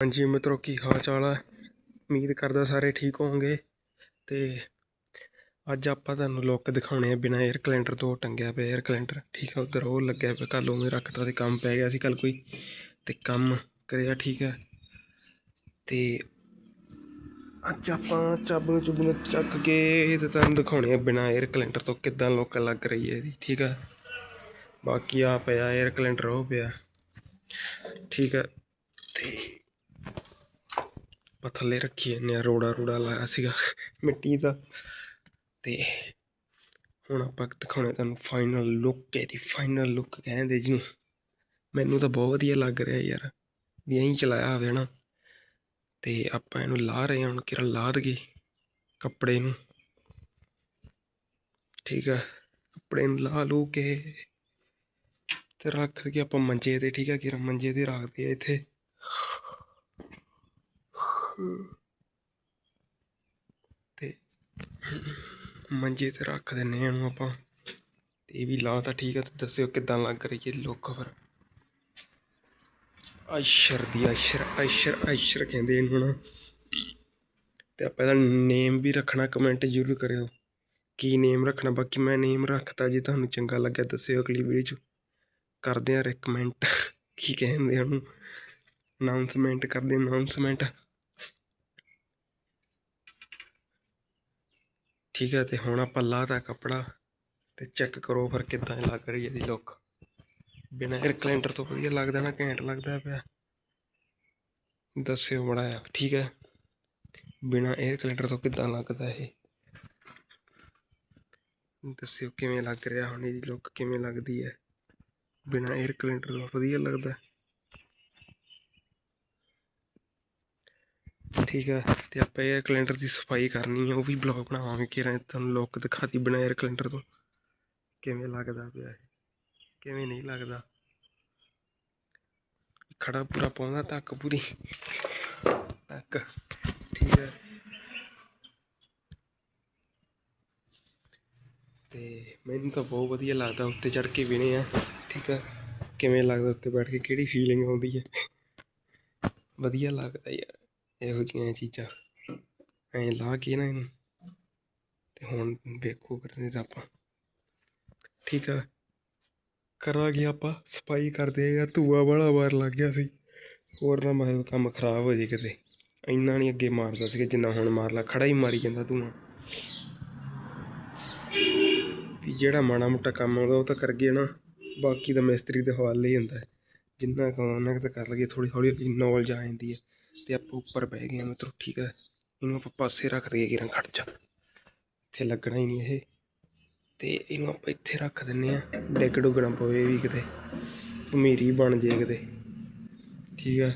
ਹਾਂਜੀ ਮਿੱਤਰੋ, ਕੀ ਹਾਲ ਚਾਲ ਹੈ ਉਮੀਦ ਕਰਦਾ ਸਾਰੇ ਠੀਕ ਹੋਵੋਗੇ। ਤੇ ਅੱਜ ਆਪਾਂ ਤੁਹਾਨੂੰ ਲੋਕ ਦਿਖਾਉਣੇ ਆ ਬਿਨਾ 에ਅਰ ਕੈਲੰਡਰ ਤੋਂ, ਟੰਗਿਆ ਪਿਆ 에ਅਰ ਕੈਲੰਡਰ ਠੀਕ ਆ, ਉਧਰ ਉਹ ਲੱਗਿਆ ਪਿਆ ਕੱਲ ਉਵੇਂ ਰੱਖਤਾ ਤੇ ਕੰਮ ਪੈ ਗਿਆ ਸੀ ਕੱਲ ਕੋਈ। ਤੇ ਕੰਮ ਕਰਿਆ ਠੀਕ ਹੈ ਤੇ ਅੱਜ ਆਪਾਂ ਚੱਬ ਚੁੱਬ ਨੂੰ ਚੱਕ ਕੇ ਇਹ ਤੇ ਤੁਹਾਨੂੰ ਦਿਖਾਉਣੇ ਆ ਬਿਨਾ 에ਅਰ ਕੈਲੰਡਰ ਤੋਂ ਕਿੱਦਾਂ ਲੋਕ ਲੱਗ ਰਹੀ ਹੈ ਇਹਦੀ, ਠੀਕ ਹੈ ਬਾਕੀ ਆ ਪਿਆ 에ਅਰ ਕੈਲੰਡਰ ਉਹ ਪਿਆ। ਠੀਕ ਹੈ ਤੇ ਆਪਾਂ ਥੱਲੇ ਰੱਖੀ ਜਾਂਦੇ ਆ ਰੋੜਾ ਰੋੜਾ ਲਾਇਆ ਸੀਗਾ ਮਿੱਟੀ ਦਾ। ਤੇ ਹੁਣ ਆਪਾਂ ਦਿਖਾਉਣੇ ਤੁਹਾਨੂੰ ਫਾਈਨਲ ਲੁੱਕ ਇਹਦੀ ਫਾਈਨਲ ਲੁੱਕ ਕਹਿੰਦੇ ਜਿਹਨੂੰ ਮੈਨੂੰ ਤਾਂ ਬਹੁਤ ਵਧੀਆ ਲੱਗ ਰਿਹਾ ਯਾਰ, ਵੀ ਐਂ ਚਲਾਇਆ ਹੋਵੇ ਨਾ ਤੇ ਆਪਾਂ ਇਹਨੂੰ ਲਾ ਰਹੇ ਹਾਂ ਹੁਣ ਕਿਰਾ ਲਾ ਦਈਏ ਕੱਪੜੇ ਨੂੰ। ਠੀਕ ਆ, ਕੱਪੜੇ ਨੂੰ ਲਾ ਲੂ ਕੇ ਤੇ ਰੱਖ ਕੇ ਆਪਾਂ ਮੰਜੇ ਤੇ, ਠੀਕ ਆ ਕਿਰਾ ਮੰਜੇ ਤੇ ਰੱਖਦੇ ਆ ਇੱਥੇ। ਤੇ ਮੰਜੇ ਤੇ ਰੱਖ ਦਿੰਨੇ ਆ ਇਹਨੂੰ ਆਪਾਂ। ਤੇ ਇਹ ਵੀ ਲਾ ਤਾਂ ਠੀਕ ਆ ਤੇ ਦੱਸਿਓ ਕਿੱਦਾਂ ਲੱਗ ਰਹੀ ਹੈ ਲੁੱਕ ਫਿਰ ਅਸ਼ਰ ਦੀ ਅਸ਼ਰ ਅਸ਼ਰ ਅਸ਼ਰ ਕਹਿੰਦੇ ਇਹਨੂੰ ਨਾ। ਤੇ ਆਪਾਂ ਇਹਦਾ ਨੇਮ ਵੀ ਰੱਖਣਾ ਕਮੈਂਟ ਜ਼ਰੂਰ ਕਰਿਓ। ਕੀ ਨੇਮ ਰੱਖਣਾ? ਬਾਕੀ ਮੈਂ ਨੇਮ ਰੱਖਤਾ ਜੇ ਤੁਹਾਨੂੰ ਚੰਗਾ ਲੱਗਿਆ, ਦੱਸਿਓ ਅਗਲੀ ਵੀਡੀਓ 'ਚ। ਕਰਦੇ ਆ ਰეკਮੈਂਟ ਕੀ ਕਹਿੰਦੇ ਉਹਨੂੰ? ਅਨਾਉਂਸਮੈਂਟ ਕਰਦੇ ਅਨਾਉਂਸਮੈਂਟ ਠੀਕ ਹੈ, ਤੇ ਹੁਣ ਆਪਾਂ ਲਾਤਾ ਕੱਪੜਾ ਤੇ ਚੈੱਕ ਕਰੋ ਫਿਰ ਕਿਦਾਂ ਲੱਗ ਰਹੀ ਹੈ ਦੀ ਲੁੱਕ ਬਿਨਾਂ ਏਅਰ ਕਲੈਂਡਰ ਤੋਂ ਵਧੀਆ ਲੱਗਦਾ ਨਾ, ਘੈਂਟ ਲੱਗਦਾ ਪਿਆ। ਦੱਸਿਓ ਬੜਾ ਆ ਠੀਕ ਹੈ? ਬਿਨਾਂ ਏਅਰ ਕਲੈਂਡਰ ਤੋਂ ਕਿੱਦਾਂ ਲੱਗਦਾ ਇਹ? ਦੱਸਿਓ ਕਿਵੇਂ ਲੱਗ ਰਿਹਾ ਹੁਣ ਇਹਦੀ ਲੁੱਕ ਕਿਵੇਂ ਲੱਗਦੀ ਹੈ? ਬਿਨਾਂ ਏਅਰ ਕਲੈਂਡਰ ਤੋਂ ਵਧੀਆ ਲੱਗਦਾ। ਠੀਕ ਹੈ, ਤੇ ਆਪਾਂ 에ਅਰ ਕੈਲੰਡਰ ਦੀ ਸਫ਼ਾਈ ਕਰਨੀ ਹੈ, ਉਹ ਵੀ ਬਲੌਗ ਬਣਾਵਾਂਗੇ ਕਿ ਤੁਹਾਨੂੰ ਲੋਕ ਦਿਖਾਤੀ ਬਿਨਾਂ 에ਅਰ ਕੈਲੰਡਰ ਤੋਂ। ਕਿਵੇਂ ਲੱਗਦਾ ਪਿਆ ਇਹ? ਕਿਵੇਂ ਨਹੀਂ ਲੱਗਦਾ? ਖੜਾ ਪੂਰਾ ਪਾਉਂਦਾ ਤੱਕ ਪੂਰੀ। ਤੱਕ ਠੀਕ ਹੈ। ਤੇ ਮੈਨੂੰ ਤਾਂ ਬਹੁਤ ਵਧੀਆ ਲੱਗਦਾ, ਉੱਤੇ ਚੜ ਕੇ ਵਿਨੇ ਆ, ਠੀਕ ਹੈ। ਕਿਵੇਂ ਲੱਗਦਾ ਉੱਤੇ ਬੈਠ ਕੇ, ਕਿਹੜੀ ਫੀਲਿੰਗ ਆਉਂਦੀ ਹੈ? ਵਧੀਆ ਲੱਗਦਾ ਯਾਰ। ਇਹੋ ਜਿਹੀਆਂ ਚੀਜ਼ਾਂ ਐਂ ਲਾ ਕੇ ਨਾ ਇਹਨੂੰ ਤੇ ਹੁਣ ਵੇਖੋ ਕਰਨੇ ਦਾ ਆਪਾਂ। ਠੀਕ ਆ। ਕਰਾਂਗੇ ਆਪਾਂ ਸਫ਼ਾਈ ਕਰਦੇ ਆ ਧੂਆ ਬੜਾ ਵਾਰ ਲੱਗ ਗਿਆ ਸੀ। ਹੋਰ ਨਾ ਮੈਂ ਕੰਮ ਖਰਾਬ ਹੋ ਜੇ ਕਿਤੇ। ਇੰਨਾ ਨਹੀਂ ਅੱਗੇ ਮਾਰਦਾ ਸੀ ਜਿੰਨਾ ਹੁਣ ਮਾਰ ਲਾ ਖੜਾ ਹੀ ਮਾਰੀ ਜਾਂਦਾ ਧੂਆ। ਵੀ ਜਿਹੜਾ ਮਾੜਾ ਮੋਟਾ ਕੰਮ ਆਉਂਦਾ ਉਹ ਤਾਂ ਕਰ ਗਏ ਨਾ। ਬਾਕੀ ਤਾਂ ਮਿਸਤਰੀ ਦੇ ਹਵਾਲੇ ਹੀ ਹੁੰਦਾ। ਜਿੰਨਾ ਕੁ ਉਹਨਾਂ ਤਾਂ ਕਰ ਲਈਏ ਥੋੜੀ ਥੋੜੀ ਨੌਲੇਜ ਆ ਜਾਂਦੀ ਹੈ। ਤੇ ਆਪਾਂ ਉੱਪਰ ਬਹਿ ਗਏ ਆ ਮਿੱਤਰੋ ਠੀਕ ਹੈ। ਇਹਨੂੰ ਆਪਾਂ ਪਾਸੇ ਰੱਖ ਦਈਏ ਕਿਰਾਂ ਖੜ ਜਾ। ਇੱਥੇ ਲੱਗਣਾ ਹੀ ਨਹੀਂ ਇਹ। ਤੇ ਇਹਨੂੰ ਆਪਾਂ ਇੱਥੇ ਰੱਖ ਦਿੰਨੇ ਆ ਡਿੱਗ ਡੁੱਗਣਾ ਪਵੇ ਵੀ ਕਿਤੇ। ਭਮੀਰੀ ਬਣ ਜੇ ਕਿਤੇ। ਠੀਕ ਆ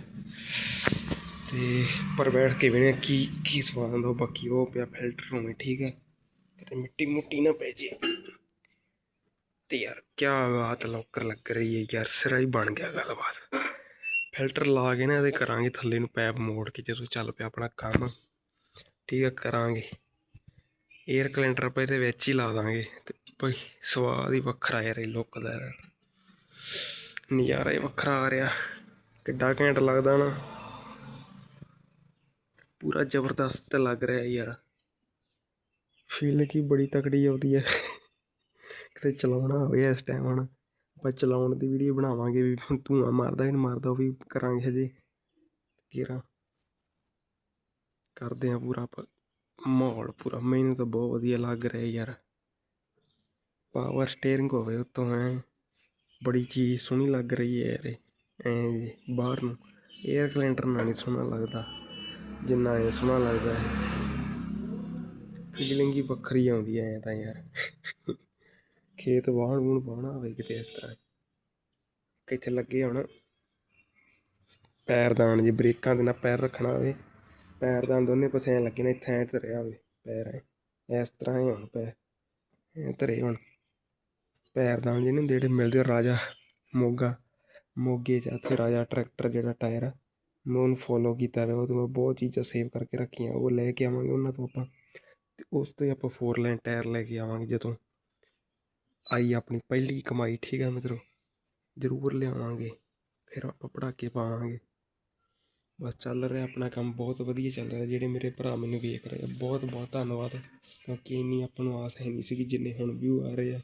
ਤੇ ਪਰ ਬੈਠ ਕੇ ਵੇਣੇ ਕੀ ਕੀ ਸਵਾਦ ਆਉਂਦਾ ਬਾਕੀ ਉਹ ਪਿਆ ਫਿਲਟਰ ਹੋਵੇ ਠੀਕ ਹੈ। ਕਿਤੇ ਮਿੱਟੀ ਮੁੱਟੀ ਨਾ ਪੈ ਜੇ। ਤੇ ਯਾਰ ਕੀ ਬਾਤ ਲੋਕਰ ਲੱਗ ਰਹੀ ਹੈ ਯਾਰ। ਸਿਰਾ ਹੀ ਬਣ ਗਿਆ ਗੱਲਬਾਤ। ਫਿਲਟਰ ਲਾ ਕੇ ਨਾ ਇਹਦੇ ਕਰਾਂਗੇ ਥੱਲੇ ਨੂੰ ਪੈਪ ਮੋੜ ਕੇ, ਜਦੋਂ ਚੱਲ ਪਿਆ ਆਪਣਾ ਕੰਮ। ਠੀਕ ਆ, ਕਰਾਂਗੇ। 에ਅਰ ਕੈਲੰਡਰ ਆਪਾਂ ਇਹਦੇ ਵਿੱਚ ਹੀ ਲਾ ਦਾਂਗੇ ਤੇ ਬਈ ਸਵਾਦ ਹੀ ਵੱਖਰਾ ਯਾਰ ਇਹ ਲੁੱਕ ਦਾ। ਨਜ਼ਾਰਾ ਹੀ ਵੱਖਰਾ ਆ ਰਿਹਾ। ਕਿੱਡਾ ਘੈਂਟ ਲੱਗਦਾ ਨਾ। ਪੂਰਾ ਜ਼ਬਰਦਸਤ ਲੱਗ ਰਿਹਾ ਯਾਰ। ਫੀਲ ਕੀ ਬੜੀ ਤਕੜੀ ਆਉਂਦੀ ਹੈ ਕਿਤੇ ਚਲਾਉਣਾ ਹੋਵੇ ਇਸ ਟਾਈਮ ਹੁਣ। ਆਪਾਂ ਚਲਾਉਣ ਦੀ ਵੀਡੀਓ ਬਣਾਵਾਂਗੇ ਵੀ ਧੂਆਂ ਮਾਰਦਾ ਕਿ ਮਾਰਦਾ, ਉਹ ਵੀ ਕਰਾਂਗੇ ਹਜੇ। ਕੀਰਾ। ਕਰਦੇ ਆ ਪੂਰਾ ਆਪਾਂ ਮਾਹੌਲ ਪੂਰਾ। ਮੈਨੂੰ ਤਾਂ ਬਹੁਤ ਵਧੀਆ ਲੱਗ ਰਿਹਾ ਯਾਰ। ਪਾਵਰ ਸਟੀਅਰਿੰਗ ਹੋਵੇ ਉੱਤੋਂ, ਐ। ਬੜੀ ਚੀਜ਼ ਸੋਹਣੀ ਲੱਗ ਰਹੀ ਹੈ ਯਾਰ ਐ ਬਾਹਰ ਨੂੰ। 에ਅਰ ਸਿਲੰਡਰ ਨਾਲ ਨਹੀਂ ਸੋਹਣਾ ਲੱਗਦਾ। ਜਿੰਨਾ ਇਹ ਸੋਹਣਾ ਲੱਗਦਾ ਹੈ। ਫੀਲਿੰਗ ਹੀ ਵੱਖਰੀ ਆਉਂਦੀ ਐ ਤਾਂ ਯਾਰ। ਖੇਤ ਵਾਹਣ ਵੂਣ ਵਾਹਣਾ ਹੋਵੇ ਕਿਤੇ ਇਸ ਤਰ੍ਹਾਂ। ਕਿੱਥੇ ਲੱਗੇ ਹੁਣ। ਪੈਰਦਾਨ ਜੀ ਬ੍ਰੇਕਾਂ ਦੇ ਨਾਲ ਪੈਰ ਰੱਖਣਾ ਹੋਵੇ। ਪੈਰ ਦਾਣ ਦੋਨੇ ਪਾਸੇ ਲੱਗੇ ਨੇ, ਇੱਥੇ ਐਂ ਧਰਿਆ ਹੋਵੇ ਪੈਰ ਐਂ। ਇਸ ਤਰ੍ਹਾਂ ਹੀ ਹੁਣ ਪੈ, ਐਂ ਧਰੇ ਹੁਣ। ਪੈਰਦਾਨ ਜਿਹਨੇ ਜਿਹੜੇ ਮਿਲਦੇ ਰਾਜਾ ਮੋਗਾ, ਮੋਗੇ 'ਚ ਇੱਥੇ ਰਾਜਾ ਟਰੈਕਟਰ ਜਿਹੜਾ ਟਾਇਰ ਆ, ਮੈਂ ਉਹਨੂੰ ਫੋਲੋ ਕੀਤਾ ਵਾ ਉਹ ਤੋਂ ਮੈਂ ਬਹੁਤ ਚੀਜ਼ਾਂ ਸੇਵ ਕਰਕੇ ਰੱਖੀਆਂ। ਉਹ ਲੈ ਕੇ ਆਵਾਂਗੇ ਉਹਨਾਂ ਤੋਂ ਆਪਾਂ। ਤੇ ਉਸ ਤੋਂ ਹੀ ਆਪਾਂ ਫੋਰ ਲਾਈਨ ਟਾਇਰ ਲੈ ਕੇ ਆਵਾਂਗੇ ਜਦੋਂ ਆਈ ਆਪਣੀ ਪਹਿਲੀ ਕਮਾਈ, ਠੀਕ ਹੈ ਮਿੱਤਰੋ? ਜ਼ਰੂਰ ਲਿਆਵਾਂਗੇ, ਫਿਰ ਆਪਾਂ ਪੜਾਕੇ ਪਾਵਾਂਗੇ। ਬਸ ਚੱਲ ਰਿਹਾ ਆਪਣਾ ਕੰਮ, ਬਹੁਤ ਵਧੀਆ ਚੱਲ ਰਿਹਾ, ਜਿਹੜੇ ਮੇਰੇ ਭਰਾ ਮੈਨੂੰ ਵੇਖ ਰਹੇ ਆ, ਬਹੁਤ ਬਹੁਤ ਧੰਨਵਾਦ, ਕਿਉਂਕਿ ਇੰਨੀ ਆਪਾਂ ਨੂੰ ਆਸ ਹੈ ਨਹੀਂ ਸੀ ਕਿ ਜਿੰਨੇ ਹੁਣ ਵਿਊ ਆ ਰਹੇ ਆ।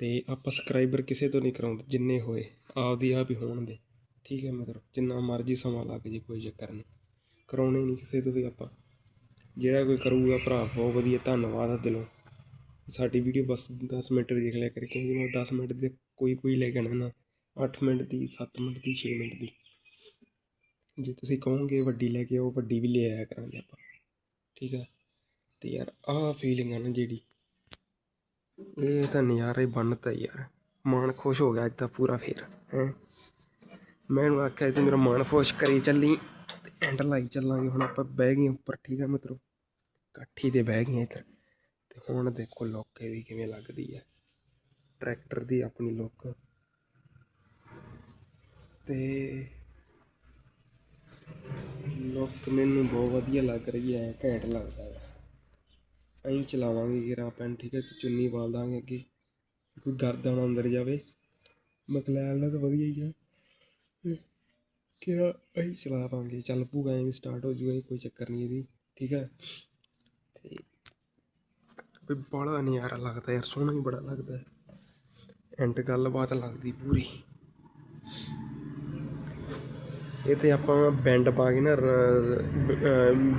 ਤੇ ਆਪਾਂ ਸਬਸਕ੍ਰਾਈਬਰ ਕਿਸੇ ਤੋਂ ਨਹੀਂ ਕਰਾਉਂਦੇ, ਜਿੰਨੇ ਹੋਏ, ਆਪਦੀ ਆਪ ਹੀ ਹੋਣ ਦੇ, ਠੀਕ ਹੈ ਮਤਲਬ ਜਿੰਨਾ ਮਰਜ਼ੀ ਸਮਾਂ ਲੱਗ ਜੇ ਕੋਈ ਚੱਕਰ ਨਹੀਂ, ਕਰਾਉਣੇ ਨਹੀਂ ਕਿਸੇ ਤੋਂ ਵੀ ਆਪਾਂ। ਜਿਹੜਾ ਕੋਈ ਕਰੂਗਾ ਭਰਾ, ਬਹੁਤ ਵਧੀਆ, ਧੰਨਵਾਦ ਦਿਲੋਂ। ਸਾਡੀ ਵੀਡੀਓ ਬਸ ਦਸ ਮਿੰਟ ਦੇਖ ਲਿਆ ਕਰੇ, ਕਿਉਂਕਿ ਮੈਂ ਦਸ ਮਿੰਟ ਦੀ ਕੋਈ ਕੋਈ ਲੈ ਕੇ ਆਉਣਾ ਨਾ 8 ਮਿੰਟ ਦੀ, ਸੱਤ ਮਿੰਟ ਦੀ, ਛੇ ਮਿੰਟ ਦੀ। ਜੇ ਤੁਸੀਂ ਕਹੋਗੇ ਵੱਡੀ ਲੈ ਕੇ ਆਓ, ਵੱਡੀ ਵੀ ਲੈ ਆਇਆ ਕਰਾਂਗੇ ਆਪਾਂ। ਠੀਕ ਹੈ ਤੇ ਯਾਰ ਆਹ ਫੀਲਿੰਗ ਆ ਨਾ ਜਿਹੜੀ, ਇਹ ਤਾਂ ਨਜ਼ਾਰਾ ਹੀ ਬਣਤਾ ਯਾਰ। ਮਨ ਖੁਸ਼ ਹੋ ਗਿਆ ਅੱਜ ਤਾਂ ਪੂਰਾ ਫੇਰ, ਹੈ? ਮੈਂ ਇਹਨੂੰ ਆਖਿਆ ਤੂੰ ਮੇਰਾ ਮਨ ਖੁਸ਼ ਕਰੀ ਚੱਲੀ, ਤੇ ਐਂਡ ਲਾਈ ਚੱਲਾਂਗੇ, ਹੁਣ ਆਪਾਂ ਬਹਿ ਗਏ ਉੱਪਰ, ਠੀਕ ਹੈ ਮਿੱਤਰੋ? ਕਾਠੀ ਤੇ ਬਹਿ ਗਏ ਇੱਧਰ। ਤੇ ਹੁਣ ਦੇਖੋ ਲੁੱਕ ਵੀ ਕਿਵੇਂ ਲੱਗਦੀ ਹੈ। ਟਰੈਕਟਰ ਦੀ ਆਪਣੀ ਲੁੱਕ ਤੇ ਲੁੱਕ ਮੈਨੂੰ ਬਹੁਤ ਵਧੀਆ ਲੱਗ ਰਹੀ ਹੈ, ਘੈਂਟ ਲੱਗਦਾ ਹੈ। ਅਸੀਂ ਚਲਾਵਾਂਗੇ ਗਿਰਾ ਪੈਨ ਠੀਕ ਹੈ ਤੇ ਚੁੰਨੀ ਬਾਲ ਦਾਂਗੇ ਅੱਗੇ। ਕੋਈ ਨਾ ਅੰਦਰ ਜਾਵੇ। ਮਕਲੈਲ ਨਾਲ ਤਾਂ ਵਧੀਆ ਹੀ ਆ ਕਿਹੜਾ ਅਸੀਂ ਚਲਾ ਚਲਾਵਾਂਗੇ ਚੱਲ ਪੂਗਾ ਐਵੇਂ ਸਟਾਰਟ ਹੋ ਜੂਗਾ ਕੋਈ ਚੱਕਰ ਨਹੀਂ ਇਹਦੀ, ਠੀਕ ਹੈ। ਤੇ ਵੀ ਬੜਾ ਨਜ਼ਾਰਾ ਲੱਗਦਾ ਯਾਰ, ਸੋਹਣਾ ਹੀ ਬੜਾ ਲੱਗਦਾ। ਐਂਡ ਗੱਲਬਾਤ ਲੱਗਦੀ ਪੂਰੀ। ਇਹ ਤੇ ਆਪਾਂ ਬੈਂਡ ਪਾ ਕੇ ਨਾ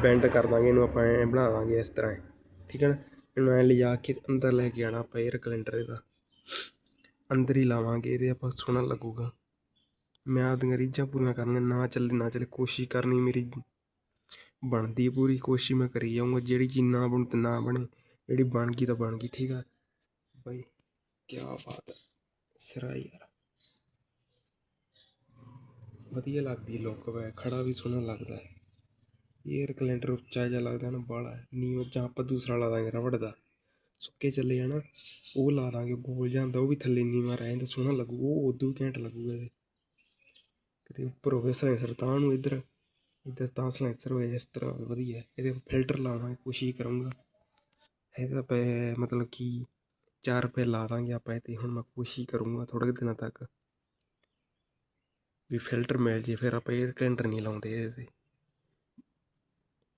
ਬੈਂਡ ਕਰ ਦਾਂਗੇ, ਇਹਨੂੰ ਆਪਾਂ ਐ ਬਣਾ ਦਾਂਗੇ ਇਸ ਤਰ੍ਹਾਂ ਠੀਕ ਹੈ ਨਾ? ਇਹਨੂੰ ਐ ਲਿਜਾ ਕੇ ਅੰਦਰ ਲੈ ਕੇ ਆਣਾ ਆਪਾਂ 에ਅਰ ਕੈਲੰਡਰ ਇਹਦਾ। ਅੰਦਰ ਹੀ ਲਾਵਾਂਗੇ, ਇਹਦੇ ਆਪਾਂ ਸੋਹਣਾ ਲੱਗੂਗਾ। ਮੈਂ ਆਪਦੀਆਂ ਰੀਝਾਂ ਪੂਰੀਆਂ ਕਰਨ ਨਾ ਚੱਲੇ ਨਾ ਚੱਲੇ, ਕੋਸ਼ਿਸ਼ ਕਰਨੀ ਮੇਰੀ ਬਣਦੀ ਪੂਰੀ, ਕੋਸ਼ਿਸ਼ ਮੈਂ ਕਰੀ ਜਾਊਂਗਾ, ਜਿਹੜੀ ਚੀਜ਼ ਨਾ ਬਣ ਤੇ ਨਾ ਬਣੇ। ਜਿਹੜੀ ਬਣ ਗਈ ਤਾਂ ਬਣ ਗਈ, ਠੀਕ ਆ? ਬਾਈ ਕੀ ਬਾਤ ਹੈ ਸਿਰਾ ਯਾਰ ਵਧੀਆ ਲੱਗਦੀ ਲੋਕ ਵੈ ਖੜਾ ਵੀ ਸੋਹਣਾ ਲੱਗਦਾ। ਹੈ 에ਅਰ ਕੈਲੰਡਰ ਉੱਚਾ ਜਿਹਾ ਲੱਗਦਾ ਨਾ ਬਾਲਾ ਨੀਓ ਜਾਂ ਆਪਾਂ ਦੂਸਰਾ ਲਾ ਦਾਂਗੇ ਰਬੜ ਦਾ। ਸੁੱਕੇ ਚੱਲੇ ਆ ਨਾ, ਉਹ ਲਾ ਦਾਂਗੇ, ਗੋਲ ਜਾਂਦਾ ਉਹ ਵੀ ਥੱਲੇ ਨੀਵਾਂ ਰਹਿ ਜਾਂਦਾ, ਸੋਹਣਾ ਲੱਗੂ, ਉਹ ਉਦੋਂ ਹੀ ਘੈਂਟ ਲੱਗੂਗਾ ਇਹਦੇ। ਕਿਤੇ ਉੱਪਰ ਹੋਵੇ ਸਲੈਂਸਰ, ਤਾਂ ਨੂੰ ਇੱਧਰ ਇੱਧਰ ਤਾਂ ਸਲੈਂਸਰ ਹੋਏ ਇਸ ਤਰ੍ਹਾਂ ਹੋਵੇ, ਵਧੀਆ। ਇਹਦੇ ਫਿਲਟਰ ਲਾਵਾਂਗੇ, ਕੋਸ਼ਿਸ਼ ਕਰੂੰਗਾ। ਇਹਦਾ ਪੈ ਮਤਲਬ ਕਿ 4 ਰੁਪਏ ਲਾ ਦਾਂਗੇ ਆਪਾਂ ਇਹ 'ਤੇ, ਹੁਣ ਮੈਂ ਕੋਸ਼ਿਸ਼ ਕਰੂੰਗਾ ਥੋੜ੍ਹੇ ਕੁ ਦਿਨਾਂ ਤੱਕ। ਵੀ ਫਿਲਟਰ ਮਿਲ ਜੇ, ਫਿਰ ਆਪਾਂ 에ਅਰ ਕੈਲੰਡਰ ਨਹੀਂ ਲਾਉਂਦੇ ਇਹਦੇ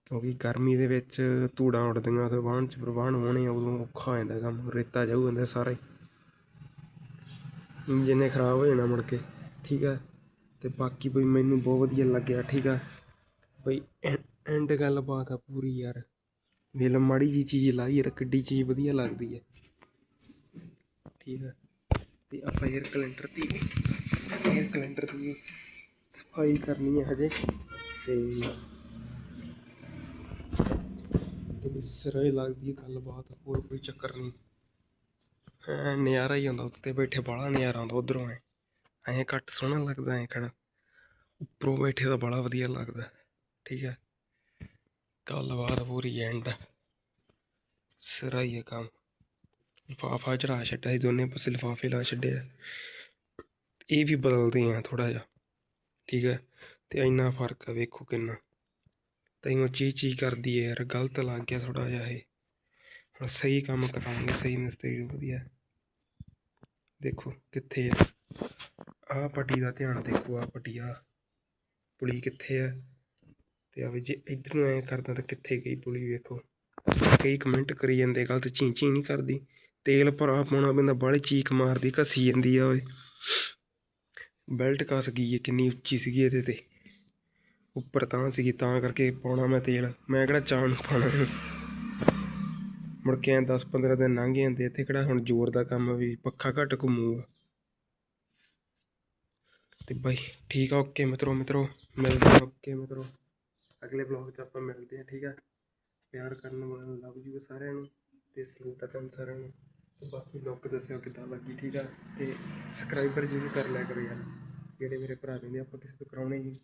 ਕਿਉਂਕਿ ਗਰਮੀ ਦੇ ਵਿੱਚ ਧੂੜਾਂ ਉੱਡਦੀਆਂ ਉੱਥੇ ਵਾਹਣ 'ਚ ਪ੍ਰਵਾਹਣ ਹੋਣੇ ਉਦੋਂ ਔਖਾ ਹੋ ਜਾਂਦਾ ਕੰਮ, ਰੇਤਾ ਜਾਊ ਅੰਦਰ ਸਾਰਾ ਹੀ। ਇੰਜਨ ਨੇ ਖਰਾਬ ਹੋ ਜਾਣਾ ਮੁੜ ਕੇ, ਠੀਕ ਆ? ਤੇ ਬਾਕੀ ਬਈ ਮੈਨੂੰ ਬਹੁਤ ਵਧੀਆ ਲੱਗਿਆ, ਠੀਕ ਆ? ਬਈ ਐਂਡ ਗੱਲਬਾਤ ਆ ਪੂਰੀ ਯਾਰ। ਵੇਲ ਮਾੜੀ ਜੀ ਚੀਜ਼ ਲਾਈਏ ਤਾਂ ਕਿੱਡੀ ਚੀਜ਼ ਵਧੀਆ ਲੱਗਦੀ ਹੈ। ਠੀਕ ਹੈ। ਤੇ ਆਪਾਂ 에ਅਰ ਕੈਲੰਡਰ ਦੀ 에ਅਰ ਕੈਲੰਡਰ ਦੀ ਸਫ਼ਾਈ ਕਰਨੀ ਹੈ ਹਜੇ। ਤੇ ਤੇ ਸਿਰਾ ਲੱਗਦੀ ਹੈ ਗੱਲਬਾਤ, ਹੋਰ ਕੋਈ ਚੱਕਰ ਨਹੀਂ। ਨਜ਼ਾਰਾ ਹੀ ਆਉਂਦਾ, ਉੱਤੇ ਬੈਠੇ ਬੜਾ ਨਜ਼ਾਰਾ ਆਉਂਦਾ, ਉਧਰੋਂ ਐ। ਐਂ ਘੱਟ ਸੋਹਣਾ ਲੱਗਦਾ, ਐਂ ਖੜਾ ਉੱਪਰੋਂ ਬੈਠੇ ਤਾਂ ਬੜਾ ਵਧੀਆ ਲੱਗਦਾ। ਠੀਕ ਹੈ। ਗੱਲਬਾਤ ਪੂਰੀ ਐਂਡ ਸਿਰਾ ਹੀ ਹੈ ਕੰਮ। ਲਿਫਾਫਾ ਚੜਾ ਛੱਡਿਆ ਸੀ, ਦੋਨੇ ਪਾਸੇ ਲਿਫਾਫੇ ਲਾ ਛੱਡੇ ਆ। ਇਹ ਵੀ ਬਦਲਦੇ ਆ ਥੋੜਾ ਜਿਹਾ, ਠੀਕ ਹੈ ਤੇ ਇੰਨਾ ਫ਼ਰਕ ਆ, ਵੇਖੋ ਕਿੰਨਾ। ਤੈਨੂੰ ਚੀਜ਼ ਚੀਜ਼ ਕਰਦੀ ਹੈ ਯਾਰ, ਗਲਤ ਲੱਗ ਗਿਆ ਥੋੜਾ ਜਿਹਾ ਇਹ। ਹੁਣ ਸਹੀ ਕੰਮ ਕਰਾਂਗੇ, ਸਹੀ ਮਿਸਤਰੀ ਨੂੰ ਵਧੀਆ। ਦੇਖੋ ਕਿੱਥੇ ਆ। ਆਹ ਪੱਟੀ ਦਾ ਧਿਆਨ ਦੇਖੋ, ਆਹ ਪੱਟੀ ਆ ਪੁਲੀ ਕਿੱਥੇ ਆ। ਤੇ ਆ ਜੇ ਇੱਧਰ ਨੂੰ ਐ ਕਰਦਾ ਤਾਂ ਕਿੱਥੇ ਗਈ ਪੁਲੀ ਵੇਖੋ। ਕਈ ਕਮੈਂਟ ਕਰੀ ਜਾਂਦੇ ਗਲਤ ਚੀਂ ਚੀਂ ਨਹੀਂ ਕਰਦੀ। ਤੇਲ ਭਰਾ ਪਾਉਣਾ ਪੈਂਦਾ, ਬਾਹਲੀ ਚੀਕ ਮਾਰਦੀ, ਘਸੀ ਜਾਂਦੀ ਆ ਓਏ। ਬੈਲਟ ਕਸ ਗਈ ਹੈ ਕਿੰਨੀ ਉੱਚੀ ਸੀਗੀ ਇਹਦੇ ਤੇ। ਉੱਪਰ ਤਾਂ ਸੀਗੀ, ਤਾਂ ਕਰਕੇ ਪਾਉਣਾ ਮੈਂ ਤੇਲ। ਮੈਂ ਕਿਹੜਾ ਚਾਹ ਨੂੰ ਪਾਉਣਾ ਮੁੜ ਕੇ ਐਂ 10 15 ਦਿਨ ਲੰਘ ਜਾਂਦੇ, ਇੱਥੇ ਕਿਹੜਾ ਹੁਣ ਜ਼ੋਰ ਦਾ ਕੰਮ ਵੀ, ਪੱਖਾ ਘੱਟ ਘੁੰਮੂਗਾ। ਤੇ ਬਾਈ, ਠੀਕ ਆ ਓਕੇ ਮਿੱਤਰੋ ਮਿੱਤਰੋ। ਮਿਲਦੇ ਓਕੇ ਮਿੱਤਰੋ। ਅਗਲੇ ਬਲੌਗ 'ਚ ਆਪਾਂ ਮਿਲਦੇ ਹਾਂ, ਠੀਕ ਆ? ਪਿਆਰ ਕਰਨ ਵਾਲਾ ਲਵ ਯੂ ਸਾਰਿਆਂ ਨੂੰ ਤੇ ਸਲੂਟ ਆ ਤੁਹਾਨੂੰ ਸਾਰਿਆਂ ਨੂੰ। ਤੇ ਬਾਕੀ ਲੋਕ ਦੱਸਿਓ ਕਿੱਦਾਂ ਲੱਗੀ, ਠੀਕ ਆ? ਤੇ ਸਬਸਕ੍ਰਾਈਬਰ ਜ਼ਰੂਰ ਕਰ ਲਿਆ ਕਰੋ ਯਾਰ। ਜਿਹੜੇ ਮੇਰੇ ਭਰਾ ਨੇ ਆਪਾਂ ਕਿਸੇ ਤੋਂ ਕਰਾਉਣੇ ਨਹੀਂ।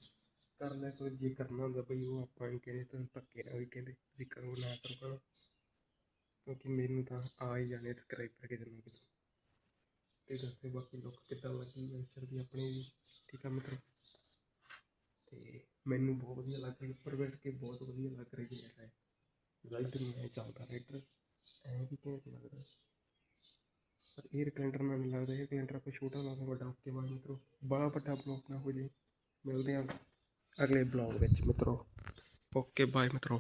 ਕਰ ਲਿਆ ਕਰੋ, ਜੇ ਕਰਨਾ ਹੁੰਦਾ ਬਈ ਉਹ ਆਪਾਂ ਨਹੀਂ ਕਹਿੰਦੇ, ਤੁਹਾਨੂੰ ਧੱਕੇ ਨਾਲ ਵੀ ਕਹਿੰਦੇ ਤੁਸੀਂ ਕਰੋ, ਨਾ ਕਰੋ ਕਰੋ। ਕਿਉਂਕਿ ਮੈਨੂੰ ਤਾਂ ਆ ਹੀ ਜਾਣੇ ਸਬਸਕ੍ਰਾਈਬਰ ਕਿਤੇ ਨਾ ਕਿਤੇ। ਤੇ ਦੱਸਿਓ ਬਾਕੀ ਲੋਕ ਕਿੱਦਾਂ ਲੱਗੀ ਵੈਂਚਰ ਦੀ ਆਪਣੀ ਵੀ, ਠੀਕ ਆ ਮਿੱਤਰੋ? ਤੇ ਮੈਨੂੰ ਬਹੁਤ ਵਧੀਆ ਲੱਗ ਰਿਹਾ, ਉੱਪਰ ਬੈਠ ਕੇ ਬਹੁਤ ਵਧੀਆ ਲੱਗ ਰਿਹਾ ਹੈ ਰਾਈਡਰ ਨੂੰ ਚੱਲਦਾ ਰਾਈਡਰ ਐ ਵੀ ਘੈਂਟ ਲੱਗਦਾ ਪਰ ਇਹ ਕੈਲੰਡਰ ਨਾਲ ਨਹੀਂ ਲੱਗਦਾ ਇਹ ਕੈਲੰਡਰ ਆਪਾਂ ਛੋਟਾ ਲਾ ਵੱਡਾ ਓਕੇ ਬਾਅਦ ਮਿੱਤਰੋ। ਬੜਾ ਵੱਡਾ ਬਲੌਕ ਨਾ ਹੋ ਜੇ। ਮਿਲਦੇ ਹਾਂ ਅਗਲੇ ਬਲੌਗ ਵਿੱਚ, ਮਿੱਤਰੋ। ਓਕੇ ਬਾਏ ਮਿੱਤਰੋ।